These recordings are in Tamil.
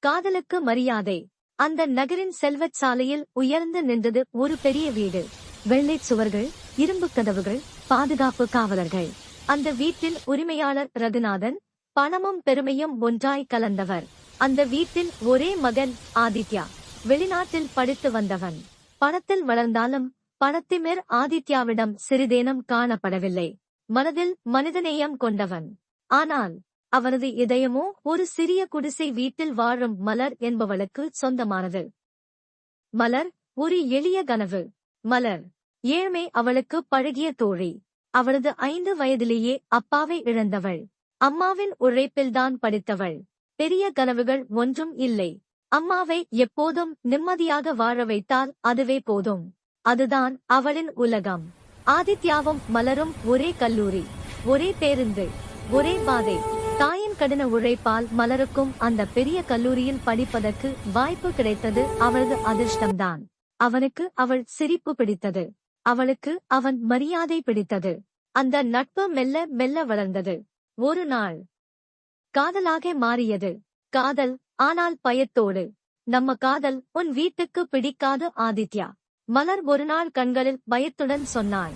காதலுக்கு மரியாதை. அந்த நகரின் செல்வச் சாலையில் உயர்ந்து நின்றது ஒரு பெரிய வீடு. வெள்ளை சுவர்கள் இரும்பு கதவுகள் பாதுகாப்பு காவலர்கள். அந்த வீட்டின் உரிமையாளர் ரகுநாதன் பணமும் பெருமையும் ஒன்றாய் கலந்தவர். அந்த வீட்டின் ஒரே மகன் ஆதித்யா. வெளிநாட்டில் படித்து வந்தவன். பணத்தில் வளர்ந்தாலும் பணத்திமேர் ஆதித்யாவிடம் சிறிதேனும் காணப்படவில்லை. மனதில் மனிதநேயம் கொண்டவன். ஆனால் அவனது இதயமோ ஒரு சிறிய குடிசை வீட்டில் வாழும் மலர் என்பவளுக்கு சொந்தமானது. மலர் ஒரு எளிய கனவு. மலர் ஏழ்மை அவளுக்கு பழகிய தோழி. அவளது ஐந்து வயதிலேயே அப்பாவை இழந்தவள். அம்மாவின் உழைப்பில்தான் படித்தவள். பெரிய கனவுகள் ஒன்றும் இல்லை. அம்மாவை எப்போதும் நிம்மதியாக வாழ வைத்தால் அதுவே போதும். அதுதான் அவளின் உலகம். ஆதித்யாவும் மலரும் ஒரே கல்லூரி ஒரே பேருந்து ஒரே பாதை. தாயின் கடின உழைப்பால் மலருக்கும் அந்த பெரிய கல்லூரியில் படிப்பதற்கு வாய்ப்பு கிடைத்தது அவளது அதிர்ஷ்டம்தான். அவனுக்கு அவள் சிரிப்பு பிடித்தது. அவளுக்கு அவன் மரியாதை பிடித்தது. அந்த நட்பு மெல்ல மெல்ல வளர்ந்தது. ஒரு நாள் காதலாக மாறியது. காதல் ஆனால் பயத்தோடு. நம்ம காதல் உன் வீட்டுக்கு பிடிக்காது ஆதித்யா. மலர் ஒரு நாள் கண்களில் பயத்துடன் சொன்னாள்.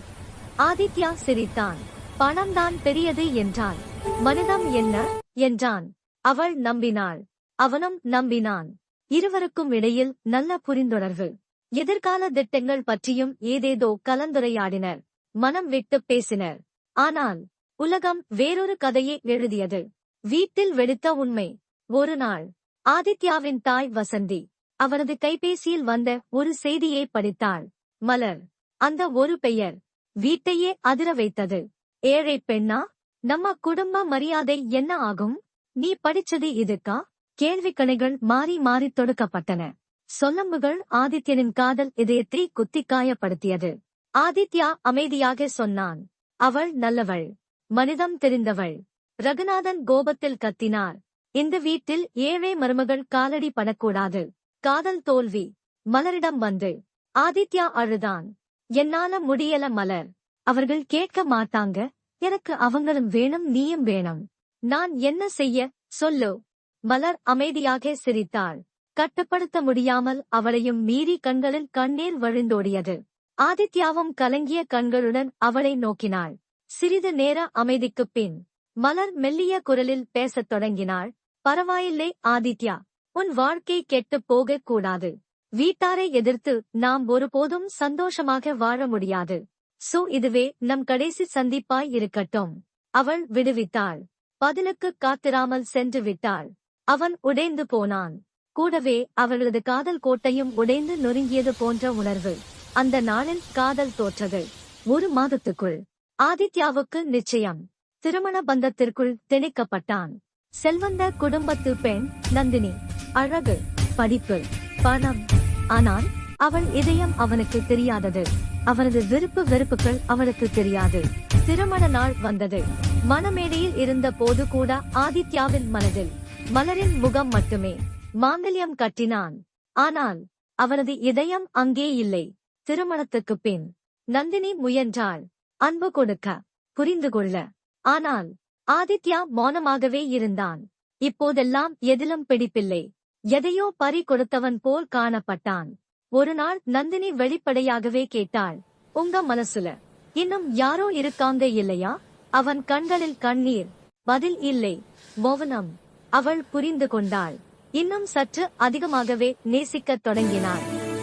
ஆதித்யா சிரித்தான். பணம்தான் பெரியது என்றாள். மனிதம் என்ன? என்றான். அவள் நம்பினாள். அவனும் நம்பினான். இருவருக்கும் இடையில் நல்ல புரிந்துணர்வு. எதிர்கால திட்டங்கள் பற்றியும் ஏதேதோ கலந்துரையாடினர். மனம் விட்டு பேசினர். ஆனால் உலகம் வேறொரு கதையை எழுதியது. வீட்டில் வெடித்த உண்மை. ஒரு நாள் ஆதித்யாவின் தாய் வசந்தி அவரது கைபேசியில் வந்த ஒரு செய்தியை படித்தாள். மலர் அந்த ஒரு பெயர் வீட்டையே அதிர வைத்தது. ஏழை பெண்ணா? நம்ம குடும்ப மரியாதை என்ன ஆகும்? நீ படிச்சது இதுக்கா கேள்விக்கணைகள் மாறி மாறி தொடுக்கப்பட்டன. சொல்லம்புகள் ஆதித்யனின் காதல் இதயத்தை குத்தி காயப்படுத்தியது ஆதித்யா அமைதியாக சொன்னான். அவள் நல்லவள். மனிதம் தெரிந்தவள். ரகுநாதன் கோபத்தில் கத்தினார். இந்த வீட்டில் ஏழை மருமகள் காலடி படக்கூடாது. காதல் தோல்வி. மலரிடம் வந்து. ஆதித்யா அழுதான். என்னால முடியல மலர். அவர்கள் கேட்க மாட்டாங்க. எனக்கு அவங்களும் வேணும் நீயும் வேணும். நான் என்ன செய்ய? சொல்லு. மலர் அமைதியாக சிரித்தாள். கட்டுப்படுத்த முடியாமல் அவளையும் மீறி கண்களில் கண்ணீர் வழிந்தோடியது. ஆதித்யாவும் கலங்கிய கண்களுடன் அவளை நோக்கினாள். சிறிது நேர அமைதிக்குப் பின் மலர் மெல்லிய குரலில் பேசத் தொடங்கினாள். பரவாயில்லை ஆதித்யா. உன் வாழ்க்கை கெட்டுப் போகக் கூடாது. வீட்டாரை எதிர்த்து நாம் ஒருபோதும் சந்தோஷமாக வாழ முடியாது. சோ இதுவே நம் கடைசி சந்திப்பாய் இருக்கட்டும். அவள் விடுவித்தாள். பதிலுக்கு காத்திராமல் சென்று விட்டாள். அவன் உடைந்து போனான். கூடவே அவளது காதல் கோட்டையும் உடைந்து நொறுங்கியது போன்ற உணர்வு. அந்த நாளில் காதல் தோற்றது ஒரு மாதத்துக்குள். ஆதித்யாவுக்கு நிச்சயம். திருமண பந்தத்திற்குள் திணிக்கப்பட்டான். செல்வந்த குடும்பத்து பெண் நந்தினி. அழகு படிப்பு பணம். ஆனால் அவள் இதயம் அவனுக்கு தெரியாதது. அவனது விருப்பு வெறுப்புகள் அவளுக்கு தெரியாது. திருமண நாள் வந்தது. மணமேடையில் இருந்த போது கூட ஆதித்யாவின் மனதில் மலரின் முகம் மட்டுமே. மாங்கல்யம் கட்டினான். ஆனால் அவனது இதயம் அங்கே இல்லை. திருமணத்துக்கு பின் நந்தினி முயன்றாள். அன்பு கொடுக்க புரிந்து கொள்ள. ஆனால் ஆதித்யா மௌனமாகவே இருந்தான். இப்போதெல்லாம் எதிலும் பிடிப்பில்லை. எதையோ பறி கொடுத்தவன் போல் காணப்பட்டான். ஒரு நாள் நந்தினி வெளிப்படையாகவே கேட்டாள் உங்க மனசுல இன்னும் யாரோ இருக்காங்க இல்லையா? அவன் கண்களில் கண்ணீர். பதில் இல்லை மௌனம். அவள் புரிந்து கொண்டாள். இன்னும் சற்று அதிகமாகவே நேசிக்கத் தொடங்கினாள்.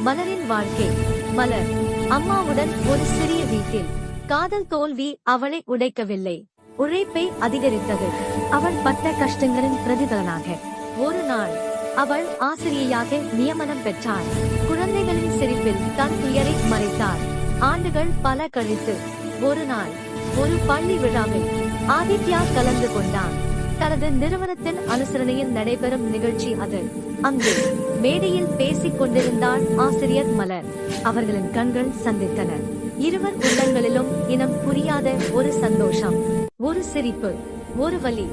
மலரின் வாழ்க்கை. மலர். அம்மாவுடன் ஒரு சிறிய வீட்டில். காதல் தோல்வி அவளை உடைக்கவில்லை. உழைப்பை அதிகரித்தது. அவள் பட்ட கஷ்டங்களின் பிரதிபலனாக. ஒரு நாள் அவள் ஆசிரியையாக நியமனம் பெற்றாள். குழந்தை சிரிப்பில் தன் துயரை மறைத்தார். ஆண்டுகள் பல கழித்து ஒரு நாள் ஒரு பள்ளி விழாவில் ஆதித்யா கலந்து கொண்டான். தனது நிறுவனத்தின் அனுசரணையில் நடைபெறும் நிகழ்ச்சி அது. அங்கு மேடையில் பேசிக் கொண்டிருந்தாள் ஆசிரியர் மலர். அவர்களின் கண்கள் சந்தித்தன. இருவர் உள்ளங்களிலும் இனம் புரியாத ஒரு சந்தோஷம் ஒரு சிரிப்பு ஒரு வலி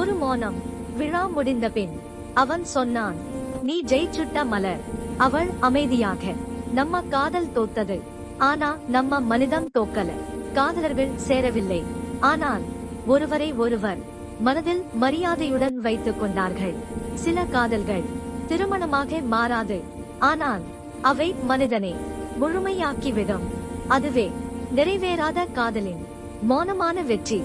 ஒரு மௌனம். விழா முடிந்த பின் அவன் சொன்னான் நீ ஜெயிச்சுட்ட மலர். அவள் அமைதியாக நம்ம காதல் தோத்தது. ஆனா நம்ம மனிதம் தோக்கல. காதலர்கள் சேரவில்லை. ஆனால் ஒருவரை ஒருவர் மனதில் மரியாதையுடன் வைத்துக் கொண்டார்கள். சில காதல்கள் திருமணமாக மாறாது. ஆனால் அவை மனிதனை முழுமையாக்கிவிடும். அதுவே நிறைவேறாத காதலின் மௌனமான வெற்றி.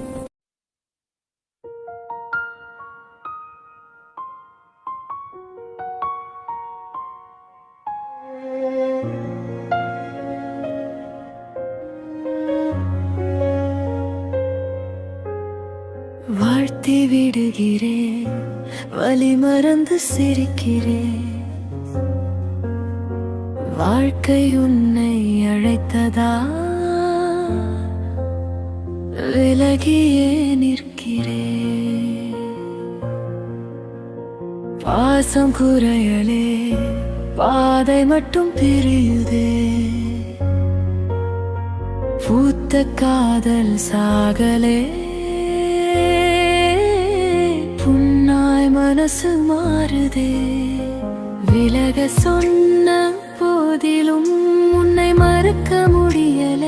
அழுகிறேன் வலி மறந்து சிரிக்கிறேன். வாழ்க்கை உன்னை அழைத்ததா? விலகியே நிற்கிறேன். பாசம் குறையலே பாதை மட்டும் பிரியுதே. பூத்த காதல் சாகலே மனசு மாறுதே. விலக சொன்ன போதிலும் உன்னை மறக்க முடியல.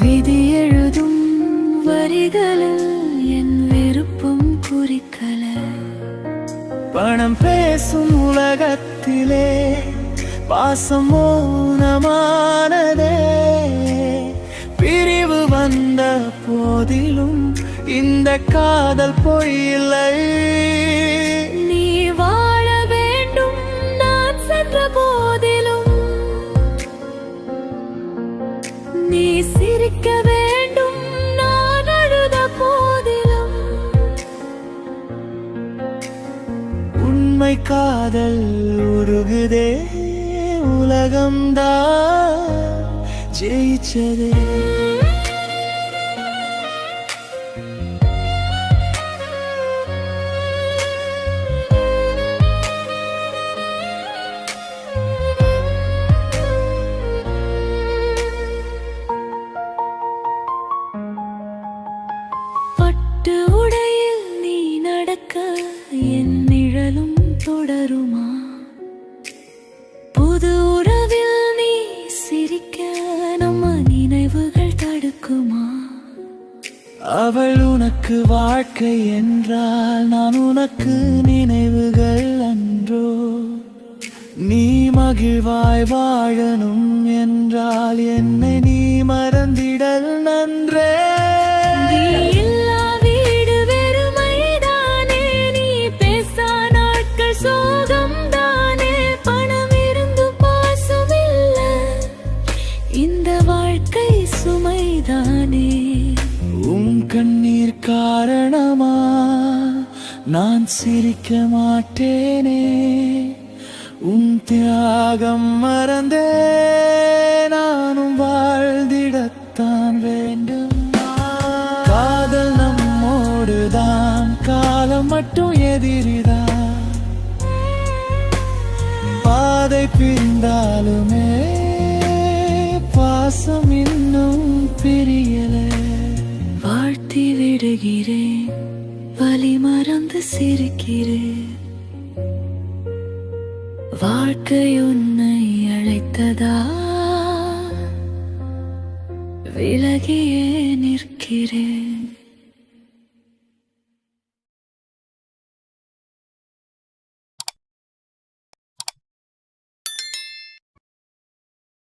விதி எழுதும் வரிகளில் என் விருப்பம் குறிக்கல. பணம் பேசும் உலகத்திலே பாசம் மௌனமானதே. இந்த காதல் பொய்யில்லை. நீ வாழ வேண்டும் நான் சென்ற போதிலும். நீ சிரிக்க வேண்டும் நான் அழுத போதிலும். உண்மை காதல் உருகுதே உலகம்தான் ஜெயிச்சதே. பட்டு உடையில் நீ நடக்க என் நிழலும் தொடருமா? புது உறவில் நீ சிரிக்க நம்ம நினைவுகள் தடுக்குமா? அவள் உனக்கு வாழ்க்கை என்றால் நான் உனக்கு நினைவுகள் அன்றோ? நீ மகிழ்வாய் வாழணும் என்றால் என்னை நீ மறந்திடல் நன்றே. சிரிக்க மாட்டேனே. உன் தியாகம் மறந்தே. நானும் வாழ்ந்திடத்தான் வேண்டும். காதல் நம்மோடுதான் காலம் மட்டும் எதிரிதான் பாதை பிரிந்தாலுமே பாசம் இன்னும் பிரியலை. வாழ்த்தி விடுகிறேன். வலி மறந்து சிரிக்கிறேன். வாழ்க்கை உன்னை அழைத்ததா? விலகியே நிற்கிறேன்.